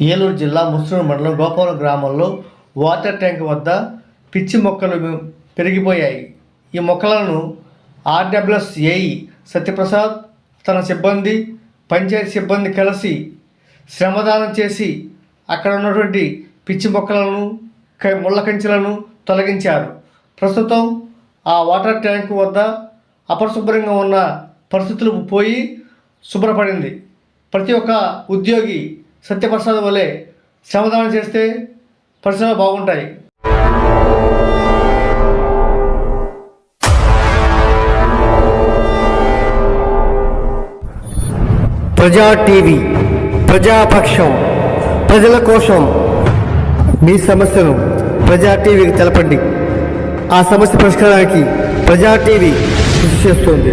ఏలూరు జిల్లా ముస్లిం మండలం గోపాలం గ్రామంలో వాటర్ ట్యాంక్ వద్ద పిచ్చి మొక్కలు పెరిగిపోయాయి. ఈ మొక్కలను ఆర్డబ్ల్యూఎస్ ఏఈ సత్యప్రసాద్ తన సిబ్బంది పంచాయతీ సిబ్బంది కలిసి శ్రమదానం చేసి అక్కడ ఉన్నటువంటి పిచ్చి మొక్కలను క- ముళ్ళ కంచెలను తొలగించారు. ప్రస్తుతం ఆ వాటర్ ట్యాంక్ వద్ద అపరిశుభ్రంగా ఉన్న పరిస్థితులు పోయి శుభ్రపడింది. ప్రతి ఒక్క ఉద్యోగి సత్యప్రసాద్ వలె శ్రమదానం చేస్తే పరిశ్రమలు బాగుంటాయి. ప్రజా టీవీ ప్రజాపక్షం ప్రజల కోసం మీ సమస్యను ప్రజా టీవీకి తెలపండి. ఆ సమస్య పరిష్కారానికి ప్రజా టీవీ కృషి చేస్తుంది.